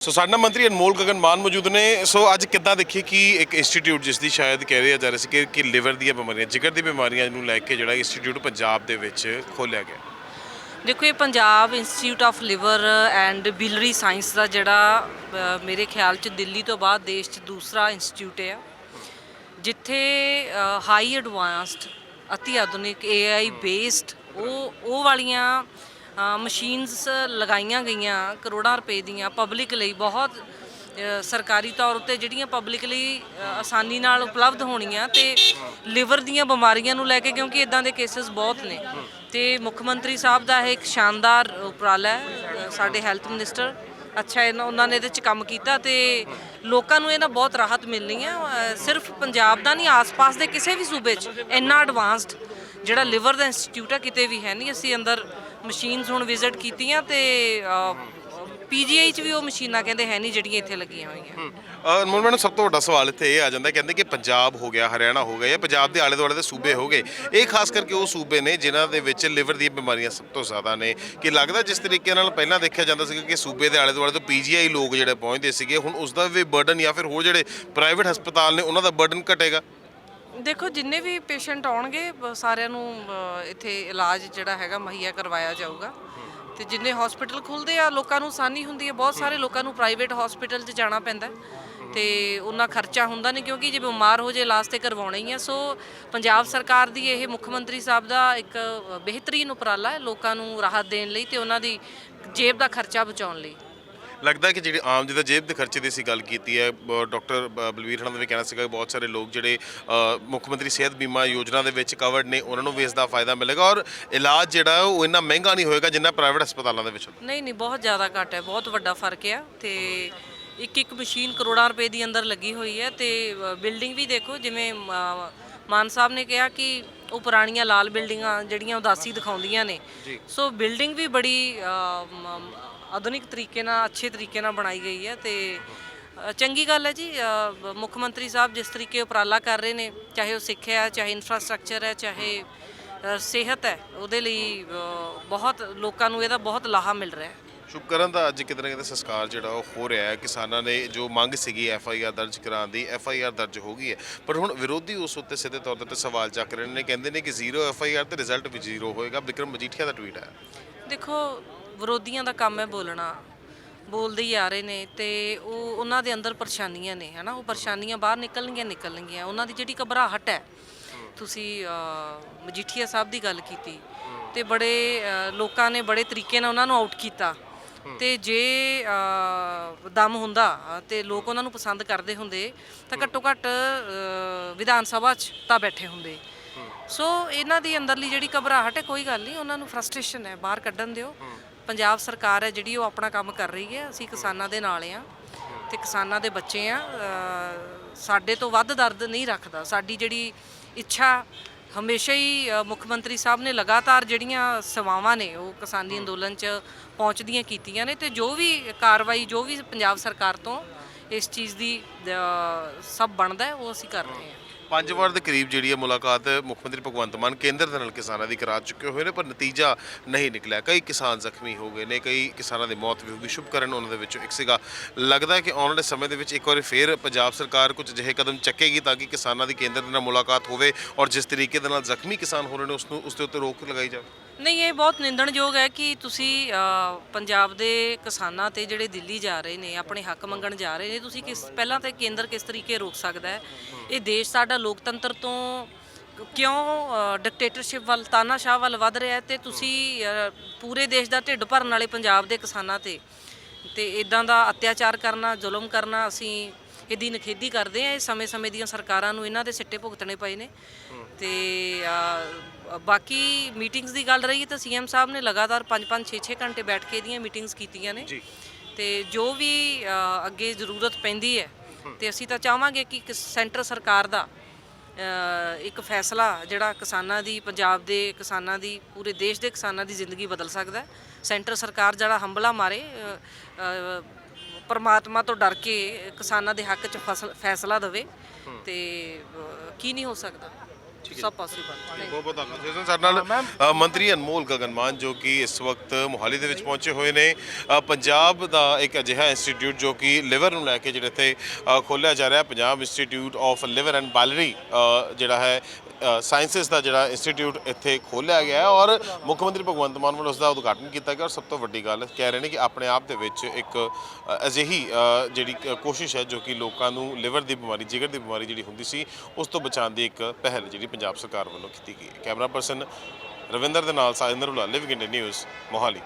ਸੋ ਸਾਡਾ ਮੰਤਰੀ ਅਨਮੋਲ ਗਗਨ ਮਾਨ ਮੌਜੂਦ ਨੇ। ਸੋ ਅੱਜ ਕਿੱਦਾਂ ਦੇਖੀ ਕਿ ਇੱਕ ਇੰਸਟੀਚਿਊਟ ਜਿਸ ਦੀ ਸ਼ਾਇਦ ਕਹਿ ਰਿਹਾ ਜਾ ਰਿਹਾ ਸੀ ਕਿ ਕਿ ਲਿਵਰ ਦੀਆਂ ਬਿਮਾਰੀਆਂ ਜਿਗਰ ਦੀ ਬਿਮਾਰੀਆਂ ਨੂੰ ਲੈ ਕੇ ਜਿਹੜਾ ਇੰਸਟੀਚਿਊਟ ਪੰਜਾਬ ਦੇ ਵਿੱਚ ਖੋਲ੍ਹਿਆ ਗਿਆ। ਦੇਖੋ ਇਹ Punjab institute of liver and biliary science ਦਾ ਜਿਹੜਾ ਅ, ਮੇਰੇ ਖਿਆਲ ਚ ਦਿੱਲੀ ਤੋਂ ਬਾਅਦ ਦੇਸ਼ 'ਚ ਦੂਸਰਾ ਇੰਸਟੀਚਿਊਟ ਹੈ ਜਿੱਥੇ ਹਾਈ ਐਡਵਾਂਸਡ ਅਤੀ ਆਧੁਨਿਕ AI ਬੇਸਡ ਉਹ ਉਹ ਵਾਲੀਆਂ ਮਸ਼ੀਨਸ ਲਗਾਈਆਂ ਗਈਆਂ ਕਰੋੜਾਂ ਰੁਪਏ ਦੀਆਂ ਪਬਲਿਕ ਲਈ ਬਹੁਤ ਸਰਕਾਰੀ ਤੌਰ ਉੱਤੇ ਜਿਹੜੀਆਂ ਪਬਲਿਕ ਲਈ ਆਸਾਨੀ ਨਾਲ ਉਪਲਬਧ ਹੋਣੀਆਂ ਤੇ ਲਿਵਰ ਦੀਆਂ ਬਿਮਾਰੀਆਂ ਨੂੰ ਲੈ ਕੇ ਕਿਉਂਕਿ ਇਦਾਂ ਦੇ ਕੇਸਸ ਬਹੁਤ ਨੇ। ਤੇ ਮੁੱਖ ਮੰਤਰੀ ਸਾਹਿਬ ਦਾ ਇਹ ਇੱਕ ਸ਼ਾਨਦਾਰ ਉਪਰਾਲਾ ਹੈ ਸਾਡੇ ਹੈਲਥ ਮਿਨਿਸਟਰ ਅੱਛਾ, ਇਹਨਾਂ, ਉਹਨਾਂ ਨੇ ਇਹਦੇ ਚ ਕੰਮ ਕੀਤਾ ਤੇ ਲੋਕਾਂ ਨੂੰ ਇਹਨਾਂ ਬਹੁਤ ਰਾਹਤ ਮਿਲਣੀ ਹੈ ਸਿਰਫ ਪੰਜਾਬ ਦਾ ਨਹੀਂ, ਆਸ-ਪਾਸ ਦੇ ਕਿਸੇ ਵੀ ਸੂਬੇ 'ਚ ਇੰਨਾ ਐਡਵਾਂਸਡ ਜਿਹੜਾ ਲਿਵਰ ਦਾ ਇੰਸਟੀਚਿਊਟ ਹੈ ਕਿਤੇ ਵੀ ਹੈ ਨਹੀਂ, ਅਸੀਂ ਅੰਦਰ ਮਸ਼ੀਨਸ ਹੁਣ ਵਿਜ਼ਿਟ ਕੀਤੀਆਂ ਤੇ ਪੀਜੀਆਈ 'ਚ ਵੀ ਉਹ ਮਸ਼ੀਨਾਂ ਕਹਿੰਦੇ ਹੈ ਨਹੀਂ ਜਿਹੜੀਆਂ ਇੱਥੇ ਲੱਗੀਆਂ ਹੋਈਆਂ। ਅਨਮੋਲ, ਮੈਨੂੰ ਸਭ ਤੋਂ ਵੱਡਾ ਸਵਾਲ ਇੱਥੇ ਇਹ ਆ ਜਾਂਦਾ ਕਹਿੰਦੇ ਕਿ ਪੰਜਾਬ ਹੋ ਗਿਆ, ਹਰਿਆਣਾ ਹੋ ਗਿਆ ਜਾਂ ਪੰਜਾਬ ਦੇ ਆਲੇ ਦੁਆਲੇ ਦੇ ਸੂਬੇ ਹੋ ਗਏ। ਇਹ ਖਾਸ ਕਰਕੇ ਉਹ ਸੂਬੇ ਨੇ ਜਿਨ੍ਹਾਂ ਦੇ ਵਿੱਚ ਲਿਵਰ ਦੀਆਂ ਬਿਮਾਰੀਆਂ ਸਭ ਤੋਂ ਜ਼ਿਆਦਾ ਨੇ। ਕਿ ਲੱਗਦਾ ਜਿਸ ਤਰੀਕੇ ਨਾਲ ਪਹਿਲਾਂ ਦੇਖਿਆ ਜਾਂਦਾ ਸੀ ਕਿ ਸੂਬੇ ਦੇ ਆਲੇ ਦੁਆਲੇ ਤੋਂ ਪੀਜੀਆਈ ਲੋਕ ਜਿਹੜੇ ਪਹੁੰਚਦੇ ਸੀਗੇ, ਹੁਣ ਉਸ ਦਾ ਵੀ ਬਰਡਨ ਜਾਂ ਫਿਰ ਹੋਰ ਜਿਹੜੇ ਪ੍ਰਾਈਵੇਟ ਹਸਪਤਾਲ ਨੇ, ਉਹਨਾਂ ਦਾ ਬਰਡਨ ਘਟੇਗਾ? ਦੇਖੋ ਜਿੰਨੇ ਵੀ ਪੇਸ਼ੈਂਟ ਆਉਣਗੇ ਬ- ਸਾਰਿਆਂ ਨੂੰ ਅ, ਇੱਥੇ ਇਲਾਜ ਜਿਹੜਾ ਹੈਗਾ ਮੁਹੱਈਆ ਕਰਵਾਇਆ ਜਾਊਗਾ। ਤੇ ਜਿੰਨੇ ਹਸਪੀਟਲ ਖੁੱਲਦੇ ਆ ਲੋਕਾਂ ਨੂੰ ਆਸਾਨੀ ਹੁੰਦੀ ਹੈ ਬਹੁਤ ਸਾਰੇ ਲੋਕਾਂ ਨੂੰ ਪ੍ਰਾਈਵੇਟ ਹਸਪੀਟਲ 'ਚ ਜਾਣਾ ਪੈਂਦਾ ਹੈ। ਤੇ ਉਹਨਾਂ ਖਰਚਾ ਹੁੰਦਾ ਨਹੀਂ ਕਿਉਂਕਿ ਜੇ ਬਿਮਾਰ ਹੋ ਜੇ ਇਲਾਜ ਤੇ ਕਰਵਾਉਣਾ ਹੀ ਹੈ। ਸੋ ਪੰਜਾਬ ਸਰਕਾਰ ਦੀ ਇਹ ਮੁੱਖ ਮੰਤਰੀ ਸਾਹਿਬ ਦਾ ਇੱਕ ਅ, ਬਿਹਤਰੀਨ ਉਪਰਾਲਾ ਹੈ ਲੋਕਾਂ ਨੂੰ ਰਾਹਤ ਦੇਣ ਲਈ ਤੇ ਉਹਨਾਂ ਦੀ ਜੇਬ ਦਾ ਖਰਚਾ ਬਚਾਉਣ ਲਈ। ਲੱਗਦਾ ਕਿ ਜਿਹੜੀ ਆਮ ਜਿਹਦਾ ਜੇਬ ਦੇ ਖਰਚੇ ਦੀ ਅਸੀਂ ਗੱਲ ਕੀਤੀ ਹੈ ਬ- ਡਾਕਟਰ ਬ- ਬਲਵੀਰ ਹਣਾ ਦਾ ਵੀ ਕਹਿਣਾ ਸੀਗਾ ਕਿ ਬਹੁਤ ਸਾਰੇ ਲੋਕ ਜਿਹੜੇ ਅ, ਮੁੱਖ ਮੰਤਰੀ ਸਿਹਤ ਬੀਮਾ ਯੋਜਨਾ ਦੇ ਵਿੱਚ ਕਵਰਡ ਨੇ ਉਹਨਾਂ ਨੂੰ ਵੀ ਇਸ ਦਾ ਫਾਇਦਾ ਮਿਲੇਗਾ ਔਰ ਇਲਾਜ ਜਿਹੜਾ ਹੈ ਉਹ ਇੰਨਾ ਮਹਿੰਗਾ ਨਹੀਂ ਹੋਏਗਾ ਜਿੰਨਾ ਪ੍ਰਾਈਵੇਟ ਹਸਪਤਾਲਾਂ ਦੇ ਵਿੱਚ ਹੁੰਦਾ। ਨਹੀਂ ਨਹੀਂ ਬਹੁਤ ਜ਼ਿਆਦਾ ਘੱਟ ਹੈ ਬਹੁਤ ਵੱਡਾ ਫ਼ਰਕ ਹੈ ਤੇ ਇੱਕ ਇੱਕ ਮਸ਼ੀਨ ਕਰੋੜਾਂ ਰੁਪਏ ਦੀ ਅੰਦਰ ਲੱਗੀ ਹੋਈ ਹੈ ਤੇ ਬਿਲਡਿੰਗ ਵੀ ਦੇਖੋ ਜਿਵੇਂ ਅ, ਮਾਨ ਸਾਹਿਬ ਨੇ ਕਿਹਾ ਕਿ ਉਹ ਪੁਰਾਣੀਆਂ ਲਾਲ ਬਿਲਡਿੰਗਾਂ ਜਿਹੜੀਆਂ ਉਦਾਸੀ ਦਿਖਾਉਂਦੀਆਂ ਨੇ। ਸੋ ਬਿਲਡਿੰਗ ਵੀ ਬੜੀ ਆਧੁਨਿਕ ਤਰੀਕੇ ਨਾਲ ਅੱਛੇ ਤਰੀਕੇ ਨਾਲ ਬਣਾਈ ਗਈ ਹੈ ਤੇ ਚੰਗੀ ਗੱਲ ਹੈ ਜੀ ਮੁੱਖ ਮੰਤਰੀ ਸਾਹਿਬ ਜਿਸ ਤਰੀਕੇ ਉਪਰਾਲਾ ਕਰ ਰਹੇ ਨੇ ਚਾਹੇ ਉਹ ਸਿੱਖਿਆ ਚਾਹੇ ਇਨਫਰਾਸਟ੍ਰਕਚਰ ਹੈ ਚਾਹੇ ਸਿਹਤ ਹੈ ਉਹਦੇ ਲਈ ਬਹੁਤ ਲੋਕਾਂ ਨੂੰ ਇਹਦਾ ਬਹੁਤ ਲਾਹਾ ਮਿਲ ਰਿਹਾ ਹੈ। ਸ਼ੁਭਕਰਨ ਦਾ ਅੱਜ ਕਿਤੇ ਨਾ ਕਿਤੇ ਸੰਸਕਾਰ ਜਿਹੜਾ ਉਹ ਹੋ ਰਿਹਾ ਹੈ। ਕਿਸਾਨਾਂ ਨੇ ਜੋ ਮੰਗ ਸੀਗੀ ਐਫ ਆਈ ਆਰ ਦਰਜ ਕਰਾਉਣ ਦੀ ਐਫ ਆਈ ਆਰ ਦਰਜ ਹੋ ਗਈ ਹੈ। ਪਰ ਹੁਣ ਵਿਰੋਧੀ ਉਸ ਉੱਤੇ ਸਿੱਧੇ ਤੌਰ ਤੇ ਸਵਾਲ ਚੱਕ ਰਹੇ ਨੇ। ਕਹਿੰਦੇ ਨੇ ਕਿ ਜ਼ੀਰੋ ਐਫ ਆਈ ਆਰ ਤੇ ਰਿਜ਼ਲਟ ਵੀ ਜ਼ੀਰੋ ਹੋਏਗਾ। ਵਿਕਰਮ ਮਜੀਠੀਆ ਦਾ ਟਵੀਟ ਹੈ। ਦੇਖੋ, ਵਿਰੋਧੀਆਂ ਦਾ ਕੰਮ ਹੈ ਬੋਲਣਾ। ਬੋਲਦੇ ਹੀ ਆ ਰਹੇ ਨੇ ਤੇ ਉਹ ਉਹਨਾਂ ਦੇ ਅੰਦਰ ਪਰੇਸ਼ਾਨੀਆਂ ਨੇ, ਹਨਾ। ਉਹ ਪਰੇਸ਼ਾਨੀਆਂ ਬਾਹਰ ਨਿਕਲਣਗੀਆਂ ਨਿਕਲਣਗੀਆਂ। ਉਹਨਾਂ ਦੀ ਜਿਹੜੀ ਘਬਰਾਹਟ ਹੈ, ਤੁਸੀਂ ਮਜੀਠੀਆ ਸਾਹਿਬ ਦੀ ਗੱਲ ਕੀਤੀ ਤੇ ਬੜੇ ਲੋਕਾਂ ਨੇ ਬੜੇ ਤਰੀਕੇ ਨਾਲ ਉਹਨਾਂ ਨੂੰ ਆਊਟ ਕੀਤਾ। ਤੇ ਜੇ ਦਮ ਹੁੰਦਾ ਤੇ ਲੋਕ ਉਹਨਾਂ ਨੂੰ ਪਸੰਦ ਕਰਦੇ ਹੁੰਦੇ ਤਾਂ ਘੱਟੋ ਘੱਟ ਵਿਧਾਨ ਸਭਾ 'ਚ ਤਾਂ ਬੈਠੇ ਹੁੰਦੇ। ਸੋ ਇਹਨਾਂ ਦੀ ਅੰਦਰਲੀ ਜਿਹੜੀ ਘਬਰਾਹਟ ਹੈ ਕੋਈ ਗੱਲ ਨਹੀਂ ਉਹਨਾਂ ਨੂੰ ਫਰਸਟ੍ਰੇਸ਼ਨ ਹੈ ਬਾਹਰ ਕੱਢਣ ਦਿਓ। ਪੰਜਾਬ ਸਰਕਾਰ ਹੈ ਜਿਹੜੀ ਉਹ ਆਪਣਾ ਕੰਮ ਕਰ ਰਹੀ ਹੈ ਅਸੀਂ ਕਿਸਾਨਾਂ ਦੇ ਨਾਲ ਆ ਤੇ ਕਿਸਾਨਾਂ ਦੇ ਬੱਚੇ ਆ ਸਾਡੇ ਤੋਂ ਵੱਧ ਦਰਦ ਨਹੀਂ ਰੱਖਦਾ। ਸਾਡੀ ਜਿਹੜੀ ਇੱਛਾ ਹਮੇਸ਼ਾ ਹੀ ਅ, ਮੁੱਖ ਮੰਤਰੀ ਸਾਹਿਬ ਨੇ ਲਗਾਤਾਰ ਜਿਹੜੀਆਂ ਸੇਵਾਵਾਂ ਨੇ ਉਹ ਕਿਸਾਨੀ ਅੰਦੋਲਨ 'ਚ ਪਹੁੰਚਦੀਆਂ ਕੀਤੀਆਂ ਨੇ ਤੇ ਜੋ ਵੀ ਕਾਰਵਾਈ ਜੋ ਵੀ ਪੰਜਾਬ ਸਰਕਾਰ ਤੋਂ ਇਸ ਚੀਜ਼ ਦੀ ਅ, ਸਭ ਬਣਦਾ ਹੈ ਉਹ ਅਸੀਂ ਕਰ ਰਹੇ ਹਾਂ। ਪੰਜ ਵਾਰ ਦੇ ਕਰੀਬ ਜਿਹੜੀ ਹੈ ਮੁਲਾਕਾਤ ਮੁੱਖ ਮੰਤਰੀ ਭਗਵੰਤ ਮਾਨ ਕੇਂਦਰ ਦੇ ਨਾਲ ਕਿਸਾਨਾਂ ਦੀ ਕਰਾ ਚੁੱਕੇ ਹੋਏ ਨੇ, ਪਰ ਨਤੀਜਾ ਨਹੀਂ ਨਿਕਲਿਆ। ਕਈ ਕਿਸਾਨ ਜ਼ਖਮੀ ਹੋ ਗਏ ਨੇ, ਕਈ ਕਿਸਾਨਾਂ ਦੀ ਮੌਤ ਵੀ ਹੋ ਗਈ। ਸ਼ੁਭਕਰਨ ਉਹਨਾਂ ਦੇ ਵਿੱਚੋਂ ਇੱਕ ਸੀਗਾ। ਲੱਗਦਾ ਹੈ ਕਿ ਆਉਣ ਵਾਲੇ ਸਮੇਂ ਦੇ ਵਿੱਚ ਇੱਕ ਵਾਰੀ ਫੇਰ ਪੰਜਾਬ ਸਰਕਾਰ ਕੁਝ ਅਜਿਹੇ ਕਦਮ ਚੱਕੇਗੀ ਤਾਂ ਕਿ ਕਿਸਾਨਾਂ ਦੀ ਕੇਂਦਰ ਦੇ ਨਾਲ ਮੁਲਾਕਾਤ ਹੋਵੇ ਔਰ ਜਿਸ ਤਰੀਕੇ ਦੇ ਨਾਲ ਜ਼ਖਮੀ ਕਿਸਾਨ ਹੋ ਰਹੇ ਨੇ ਉਸ ਨੂੰ ਉਸ ਦੇ ਉੱਤੇ ਰੋਕ ਲਗਾਈ ਜਾਵੇ। ਨਹੀਂ ਇਹ ਬਹੁਤ ਨਿੰਦਣਯੋਗ ਹੈ ਕਿ ਤੁਸੀਂ ਅ, ਪੰਜਾਬ ਦੇ ਕਿਸਾਨਾਂ ਤੇ ਜਿਹੜੇ ਦਿੱਲੀ ਜਾ ਰਹੇ ਨੇ ਆਪਣੇ ਹੱਕ ਮੰਗਣ ਜਾ ਰਹੇ ਨੇ ਤੁਸੀਂ ਕਿਸ ਪਹਿਲਾਂ ਤੇ ਕੇਂਦਰ ਕਿਸ ਤਰੀਕੇ ਰੋਕ ਸਕਦਾ ਹੈ? ਇਹ ਦੇਸ਼ ਸਾਡਾ ਲੋਕਤੰਤਰ ਤੋਂ ਕਿਉਂ ਡਿਕਟੇਟਰਸ਼ਿਪ ਵੱਲ ਤਾਨਾਸ਼ਾਹ ਵੱਲ ਵੱਧ ਰਿਹਾ ਹੈ ਤੇ ਤੁਸੀਂ ਅ, ਪੂਰੇ ਦੇਸ਼ ਦਾ ਢਿੱਡ ਭਰਨ ਵਾਲੇ ਪੰਜਾਬ ਦੇ ਕਿਸਾਨਾਂ ਤੇ ਤੇ ਇਦਾਂ ਦਾ ਅਤਿਆਚਾਰ ਕਰਨਾ ਜ਼ੁਲਮ ਕਰਨਾ ਅਸੀਂ ਇਹਦੀ ਨਖੇਦੀ ਕਰਦੇ ਆ ਇਹ ਸਮੇਂ-ਸਮੇਂ ਦੀਆਂ ਸਰਕਾਰਾਂ ਨੂੰ ਇਹਨਾਂ ਦੇ ਸਿੱਟੇ ਭੁਗਤਣੇ ਪਏ ਨੇ। ਤੇ ਬਾਕੀ ਮੀਟਿੰਗਸ ਦੀ ਗੱਲ ਰਹੀ ਤਾਂ ਸੀਐਮ ਸਾਹਿਬ ਨੇ ਲਗਾਤਾਰ 5-5 6-6 ਘੰਟੇ ਬੈਠ ਕੇ ਇਹਦੀਆਂ ਮੀਟਿੰਗਸ ਕੀਤੀਆਂ ਨੇ। ਤੇ ਜੋ ਵੀ ਅੱਗੇ ਜ਼ਰੂਰਤ ਪੈਂਦੀ ਹੈ ਤੇ ਅਸੀਂ ਤਾਂ ਚਾਹਾਂਗੇ ਕਿ ਸੈਂਟਰ ਸਰਕਾਰ ਦਾ ਇੱਕ ਫੈਸਲਾ ਜਿਹੜਾ ਕਿਸਾਨਾਂ ਦੀ ਪੰਜਾਬ ਦੇ ਕਿਸਾਨਾਂ ਦੀ ਪੂਰੇ ਦੇਸ਼ ਦੇ ਕਿਸਾਨਾਂ ਦੀ ਜ਼ਿੰਦਗੀ ਬਦਲ ਸਕਦਾ ਸੈਂਟਰ ਸਰਕਾਰ ਜਿਹੜਾ ਹੰਬਲਾ ਮਾਰੇ ਪਰਮਾਤਮਾ ਤੋਂ ਡਰ ਕੇ ਕਿਸਾਨਾਂ ਦੇ ਹੱਕ 'ਚ ਫਸਲ- ਫੈਸਲਾ ਦੇਵੇ ਤੇ ਅ, ਕੀ ਨਹੀਂ ਹੋ ਸਕਦਾ। ਸਭ ਪੋਸੀਬਲ ਬਹੁਤ ਬਹੁਤ ਧੰਨਵਾਦ। ਜੈਸਨ ਸਾਡੇ ਨਾਲ ਅ, ਮੰਤਰੀ ਅਨਮੋਲ ਗਗਨਮਾਨ ਜੋ ਕਿ ਇਸ ਵਕਤ ਮੋਹਾਲੀ ਦੇ ਵਿੱਚ ਪਹੁੰਚੇ ਹੋਏ ਨੇ ਅ, ਪੰਜਾਬ ਦਾ ਇੱਕ ਅਜਿਹਾ ਇੰਸਟੀਚਿਊਟ ਜੋ ਕਿ ਲਿਵਰ ਨੂੰ ਲੈ ਕੇ ਜਿਹੜੇ ਇੱਥੇ ਖੋਲ੍ਹਿਆ ਜਾ ਰਿਹਾ Punjab institute of liver and biliary ਜਿਹੜਾ ਹੈ ਸਾਇੰਸਸ ਦਾ ਜਿਹੜਾ ਇੰਸਟੀਚਿਊਟ ਇੱਥੇ ਖੋਲ੍ਹਿਆ ਗਿਆ ਹੈ ਔਰ ਮੁੱਖ ਮੰਤਰੀ ਭਗਵੰਤ ਮਾਨ ਵੱਲੋਂ ਉਸ ਦਾ ਉਦਘਾਟਨ ਕੀਤਾ ਗਿਆ ਔਰ ਸਭ ਤੋਂ ਵੱਡੀ ਗੱਲ ਕਹਿ ਰਹੇ ਨੇ ਕਿ ਆਪਣੇ ਆਪ ਦੇ ਵਿੱਚ ਇੱਕ ਅਜਿਹੀ ਜਿਹੜੀ ਕੋਸ਼ਿਸ਼ ਹੈ ਜੋ ਕਿ ਲੋਕਾਂ ਨੂੰ ਲਿਵਰ ਦੀ ਬਿਮਾਰੀ, ਜਿਗਰ ਦੀ ਬਿਮਾਰੀ ਜਿਹੜੀ ਹੁੰਦੀ ਸੀ, ਉਸ ਤੋਂ ਬਚਾਉਣ ਦੀ ਇੱਕ ਪਹਿਲ ਜਿਹੜੀ ਪੰਜਾਬ ਸਰਕਾਰ ਵੱਲੋਂ ਕੀਤੀ ਗਈ ਹੈ। ਕੈਮਰਾ ਪਰਸਨ ਰਵਿੰਦਰ ਦੇ ਨਾਲ ਸਾਜਿੰਦਰ ਉਲਾ ਲਿਵ ਇੰਡੀਆ ਨਿਊਜ਼ ਮੋਹਾਲੀ।